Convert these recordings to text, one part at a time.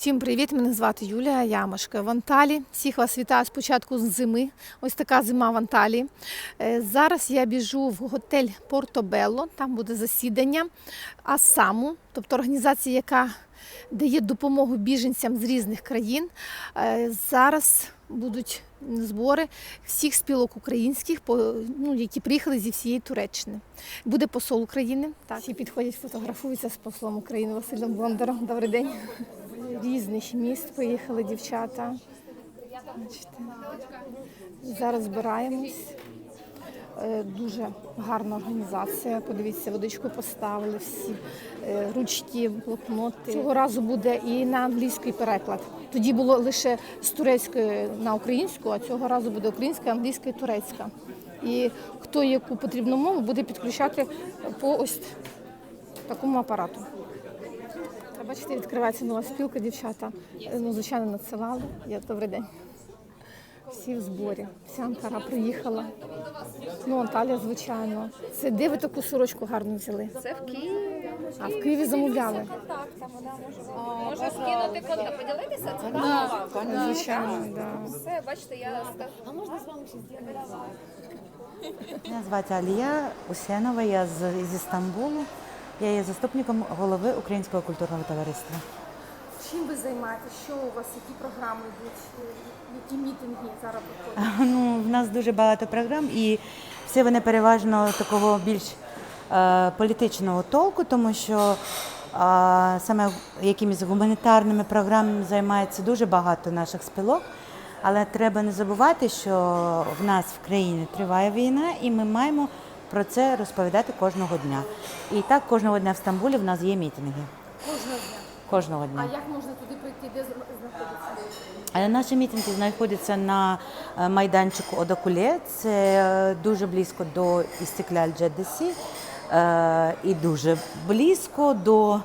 Всім привіт! Мене звати Юлія. Я мешкаю в Анталі. Всіх вас вітаю з початку зими. Ось така зима в Анталії. Е, Зараз я біжу в готель Портобелло. Там буде засідання АСАМу, тобто організація, яка дає допомогу біженцям з різних країн. Е, Зараз будуть збори всіх спілок українських, ну, які приїхали зі всієї Туреччини. Буде посол України. Так. Всі підходять, фотографуються з послом України Василем Бондаром. Добрий день різних міст поїхали дівчата. Зараз збираємось. Е, Дуже гарна організація. Подивіться, водичку поставили всі е, ручки, блокноти. Цього разу буде і на англійський переклад. Тоді було лише з турецької на українську, а цього разу буде українська, англійська і турецька. І хто яку потрібну мову буде підключати по ось такому апарату. Бачите, відкривається нова спілка, дівчата. Е, Ну, звичайно, надсилали. Я добрий день. Всі в зборі. Вся Анкара приїхала. Ну, Анталія, звичайно. Це де ви таку сорочку гарно взяли? Це в Києві. А в Києві замовляли. Може скинути контакт, поділитися? Це Звичайно, да. все, бачите, я можна скажу. Мене звати Алія Усенова, я з, зі Стамбулу. Я є заступником голови Українського культурного товариства. Чим ви займаєтесь? Що у вас, які програми йдуть, які мітинги зараз проходять? Ну, в нас дуже багато програм, і всі вони переважно такого більш е, політичного толку, тому що е, саме якимись гуманітарними програмами займається дуже багато наших спілок. Але треба не забувати, що в нас в країні триває війна, і ми маємо про це розповідати кожного дня. І так кожного дня в Стамбулі в нас є мітинги. Кожного дня. Кожного дня. А як можна туди прийти, де знаходиться? Е, Наші мітинги знаходяться на е, майданчику Одакуле. Це е, дуже близько до Істекляль Джедесі і дуже близько до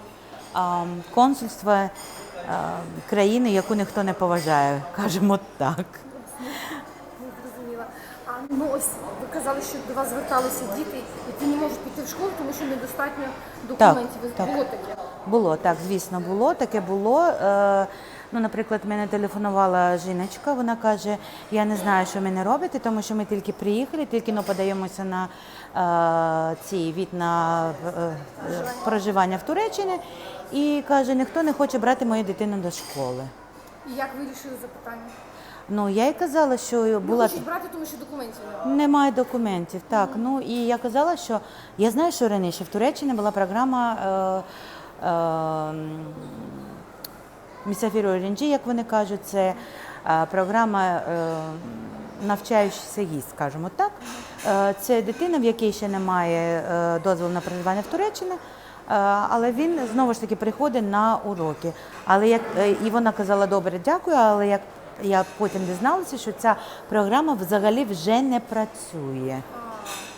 консульства країни, яку ніхто не поважає, кажемо так. А ну ось ви казали, що до вас зверталися діти, які не можуть піти в школу, тому що недостатньо документів. Ви- так. Було таке. Було так, звісно, було таке було. Е, ну, наприклад, мене телефонувала жіночка. Вона каже: я не знаю, що мені робити, тому що ми тільки приїхали, тільки ну, подаємося на е, цей від на е, е, проживання в Туреччині. І каже, ніхто не хоче брати мою дитину до школи. І як вирішили запитання? Ну я їй казала, що була хочуть брати, тому що документів немає. немає документів. Так, ну і я казала, що я знаю, що раніше в Туреччині була програма е, е, Місафіру Орінджі, як вони кажуть, це е, програма е, навчаючийся гість, скажімо так. Е, це дитина, в якій ще немає дозволу на проживання в Туреччині. Але він знову ж таки приходить на уроки. Але як і вона казала, добре, дякую. Але як я потім дізналася, що ця програма взагалі вже не працює.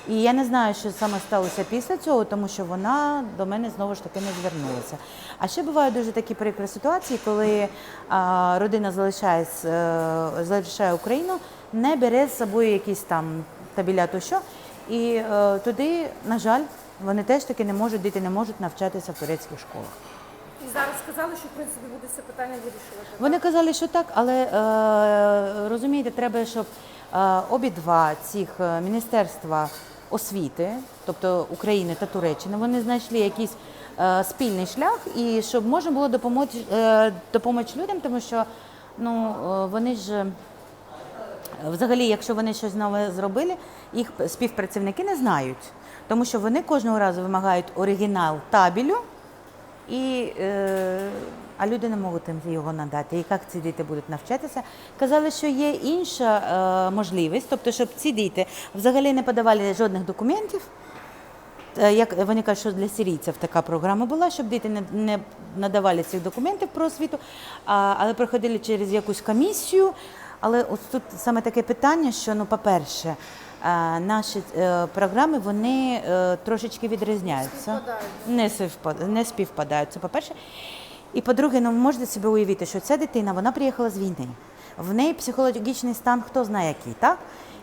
І я не знаю, що саме сталося після цього, тому що вона до мене знову ж таки не звернулася. А ще бувають дуже такі прикрі ситуації, коли а, родина залишає, е, залишає Україну, не бере з собою якісь там табіля тощо. І е, туди, на жаль, вони теж таки не можуть, діти не можуть навчатися в турецьких школах. І зараз сказали, що в принципі буде це питання вирішувати. Вони казали, що так, але е, розумієте, треба, щоб обидва цих міністерства освіти, тобто України та Туреччини, вони знайшли якийсь е, спільний шлях, і щоб можна було допомогти, е, допомогти людям, тому що ну, е, вони ж. Взагалі, якщо вони щось нове зробили, їх співпрацівники не знають, тому що вони кожного разу вимагають оригінал табелю, і, е, а люди не можуть їм його надати. І як ці діти будуть навчатися? Казали, що є інша е, можливість, тобто, щоб ці діти взагалі не подавали жодних документів. Е, Як вони кажуть, що для сирійців така програма була, щоб діти не, не надавали цих документів про освіту, а, але проходили через якусь комісію. Але ось тут саме таке питання, що ну, по-перше, наші е, програми вони е, трошечки відрізняються. Не, співпа- не співпадають. Це по-перше. І по-друге, ну ви можете собі уявити, що ця дитина вона приїхала з війни. В неї психологічний стан хто знає який, так?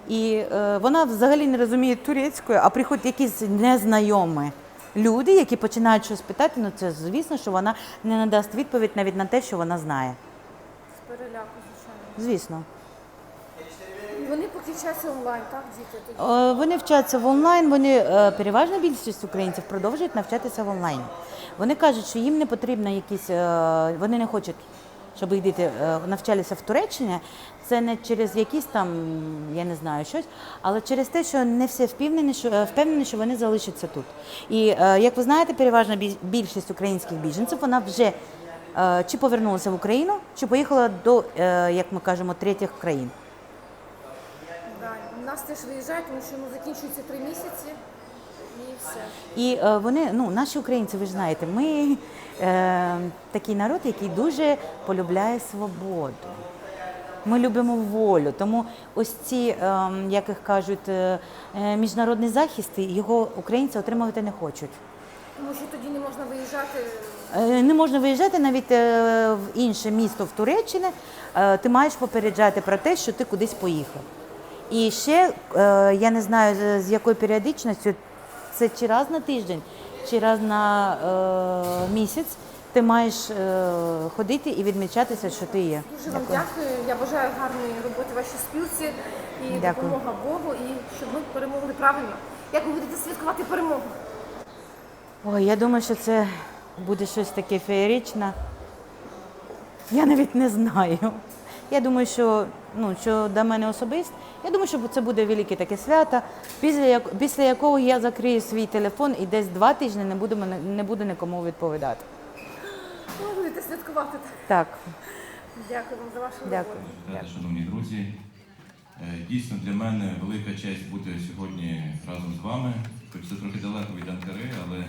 І е, вона взагалі не розуміє турецькою, а приходить якісь незнайомі люди, які починають щось питати, ну це звісно, що вона не надасть відповідь навіть на те, що вона знає. З переляку, звичайно. Звісно. Вони поки вчаться онлайн, так, діти? Тоді? Е, Вони вчаться в онлайн. Вони е, переважна більшість українців продовжують навчатися в онлайн. Вони кажуть, що їм не потрібно якісь, е, вони не хочуть, щоб їх діти навчалися в Туреччині. Це не через якісь там, я не знаю, щось, але через те, що не всі впевнені, що впевнені, що вони залишаться тут. І як ви знаєте, переважна бі- більшість українських біженців вона вже чи повернулася в Україну, чи поїхала до, як ми кажемо, третіх країн. Нас теж виїжджають, тому що ну, закінчується три місяці і все. І е, вони, ну, наші українці, ви ж знаєте, ми е, такий народ, який дуже полюбляє свободу. Ми любимо волю. Тому ось ці, е, як їх кажуть, е, е, міжнародні захисти, його українці отримувати не хочуть. Тому що тоді не можна виїжджати. Е, Не можна виїжджати навіть е, в інше місто в Туреччині. Е, Ти маєш попереджати про те, що ти кудись поїхав. І ще е, я не знаю з- якою періодичністю, це чи раз на тиждень, чи раз на е, місяць. Ти маєш е, ходити і відмічатися, що ти є. Дуже вам дякую. Я бажаю гарної роботи вашій спілці і Дякую. допомога Богу, і щоб ми перемогли правильно. Як ви будете святкувати перемогу? Ой, я думаю, що це буде щось таке феєричне. Я навіть не знаю. Я думаю, що, ну, що до мене особисто, я думаю, що це буде велике таке свято, після, як, після якого я закрию свій телефон і десь два тижні не буду, не буду нікому відповідати. Ну, ви будете святкувати так. Так, Дякую вам за вашу дякую. роботу. Шановні друзі. Е, Дійсно для мене велика честь бути сьогодні разом з вами. Хоч це трохи далеко від Анкари, але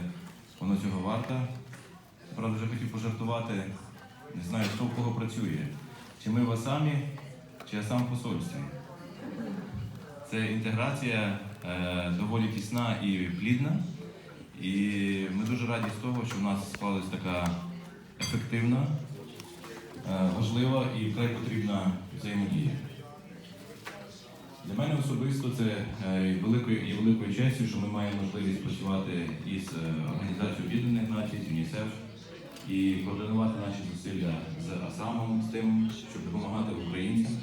воно цього варто. Правда, вже хотів пожартувати. Не знаю, хто в кого працює. Чи ми в Асамі, чи Асам в посольстві. Це інтеграція е, доволі тісна і плідна. І ми дуже раді з того, що в нас склалась така ефективна, е, важлива і вкрай потрібна взаємодія. Для мене особисто це е, великою і великою честю, що ми маємо можливість працювати із е, Організацією Об'єднаних Націй, ЮНІСЕФ і координувати наші зусилля з АСАМом, з тим, щоб допомагати українцям,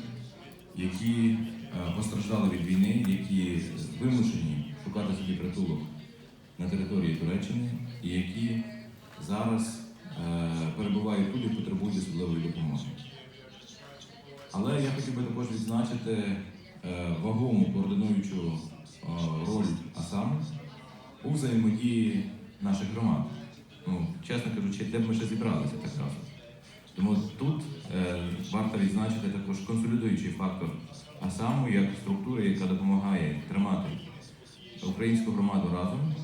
які е, постраждали від війни, які вимушені шукати собі притулок на території Туреччини і які зараз е, перебувають тут і потребують особливої допомоги. Але я хотів би також відзначити е, вагому координуючу роль АСАМ у взаємодії наших громад. Ну, чесно кажучи, де б ми ще зібралися так разом. Тому тут е, варто відзначити також консолідуючий фактор АСАМу як структури, яка допомагає тримати українську громаду разом,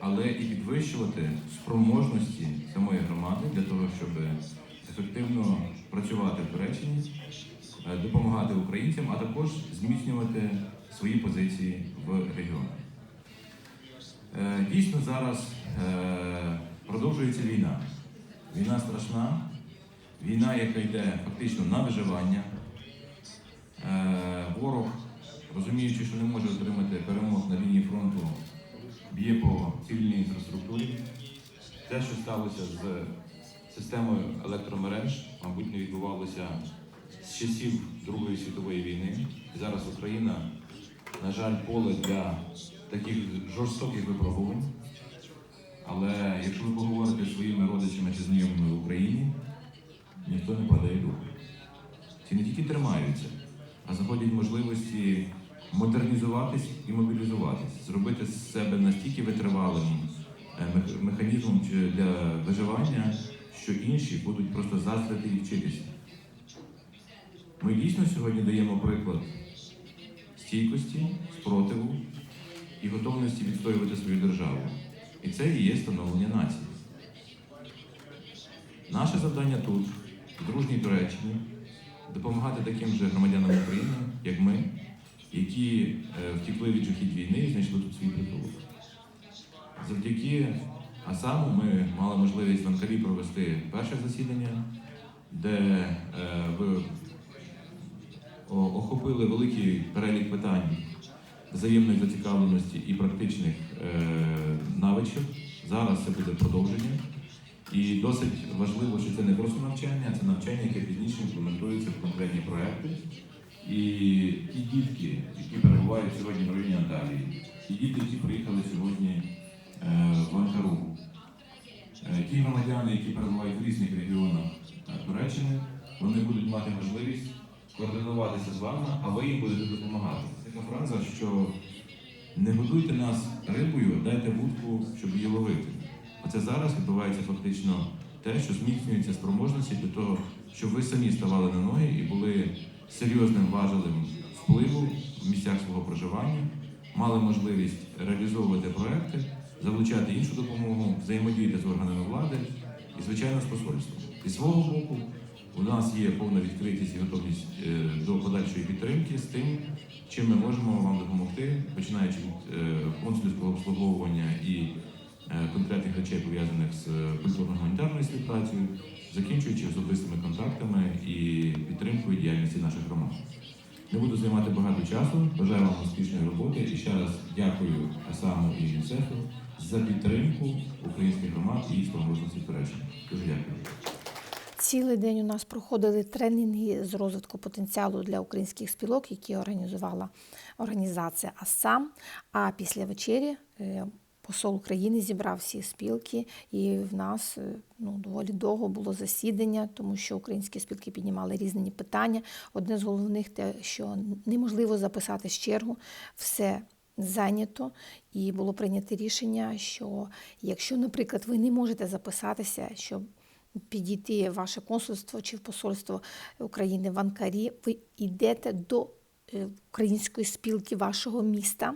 але і підвищувати спроможності самої громади для того, щоб ефективно працювати в Туреччині, е, допомагати українцям, а також зміцнювати свої позиції в регіоні. Е, Дійсно, зараз е, продовжується війна. Війна страшна, війна, яка йде фактично на виживання. Е, Ворог, розуміючи, що не може отримати перемог на лінії фронту, б'є по цивільній інфраструктурі. Те, що сталося з системою електромереж, мабуть, не відбувалося з часів Другої світової війни. Зараз Україна, на жаль, поле для таких жорстоких випробувань. Але якщо ви поговорите зі своїми родичами чи знайомими в Україні, ніхто не падає духу. Ці не тільки тримаються, а знаходять можливості модернізуватись і мобілізуватись, зробити з себе настільки витривалим е, механізмом для виживання, що інші будуть просто заздрити і вчитися. Ми дійсно сьогодні даємо приклад стійкості, спротиву і готовності відстоювати свою державу. І це і є становлення нації. Наше завдання тут, дружній Туреччині, допомагати таким же громадянам України, як ми, які е, втекли від жахіть війни і знайшли тут свій притулок. Завдяки АСАМу ми мали можливість в Анкарі провести перше засідання, де е, ви охопили великий перелік питань взаємної зацікавленості і практичних е, навичок. Зараз це буде продовження. І досить важливо, що це не просто навчання, це навчання, яке пізніше імплементується в конкретні проекти. І ті дітки, які перебувають сьогодні в районі Анталії, ті діти, які приїхали сьогодні е, в Анкару, е, ті громадяни, які перебувають в різних регіонах е, Туреччини, вони будуть мати можливість координуватися з вами, а ви їм будете допомагати. Така фраза, що не годуйте нас рибою, дайте вудку, щоб її ловити. Оце зараз відбувається фактично те, що зміцнюється спроможності для того, щоб ви самі ставали на ноги і були серйозним важелем впливу в місцях свого проживання, мали можливість реалізовувати проекти, залучати іншу допомогу, взаємодіяти з органами влади і, звичайно, з посольством. І свого боку, у нас є повна відкритість і готовність е, до подальшої підтримки з тим, чим ми можемо вам допомогти, починаючи від е, консульського обслуговування і конкретних речей пов'язаних з е, культурно-гуманітарною співпрацею, закінчуючи особистими контактами і підтримкою діяльності наших громад. Не буду займати багато часу. Бажаю вам успішної роботи і ще раз дякую АСАМу і ЮНІСЕФу за підтримку українських громад і їх спроможності Туреччини. Дуже дякую. Цілий день у нас проходили тренінги з розвитку потенціалу для українських спілок, які організувала організація АСАМ. А після вечері е, посол України зібрав всі спілки, і в нас е, ну, доволі довго було засідання, тому що українські спілки піднімали різні питання. Одне з головних те, що неможливо записати з чергу, все зайнято, і було прийнято рішення, що якщо, наприклад, ви не можете записатися, щоб підійти в ваше консульство чи в посольство України в Анкарі, ви йдете до е, української спілки вашого міста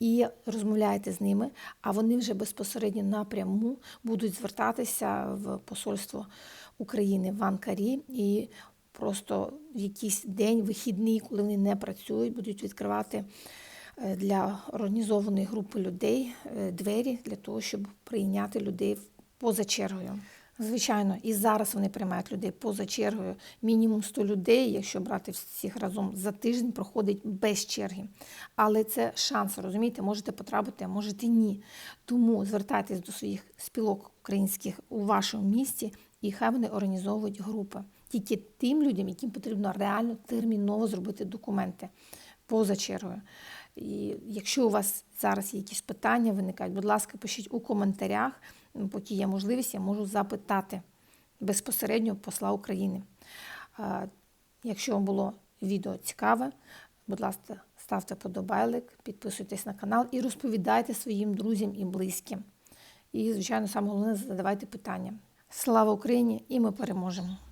і розмовляєте з ними, а вони вже безпосередньо напряму будуть звертатися в посольство України в Анкарі і просто в якийсь день, вихідний, коли вони не працюють, будуть відкривати е, для організованої групи людей е, двері для того, щоб прийняти людей поза чергою. Звичайно, і зараз вони приймають людей поза чергою. Мінімум 100 людей, якщо брати всіх разом за тиждень, проходить без черги. Але це шанс, розумієте, можете потрапити, а можете ні. Тому звертайтесь до своїх спілок українських у вашому місті, і хай вони організовують групи. Тільки тим людям, яким потрібно реально терміново зробити документи поза чергою. І якщо у вас зараз є якісь питання виникають, будь ласка, пишіть у коментарях, поки є можливість, я можу запитати безпосередньо посла України. Якщо вам було відео цікаве, будь ласка, ставте подобайлик, підписуйтесь на канал і розповідайте своїм друзям і близьким. І, звичайно, саме головне задавайте питання. Слава Україні! І ми переможемо!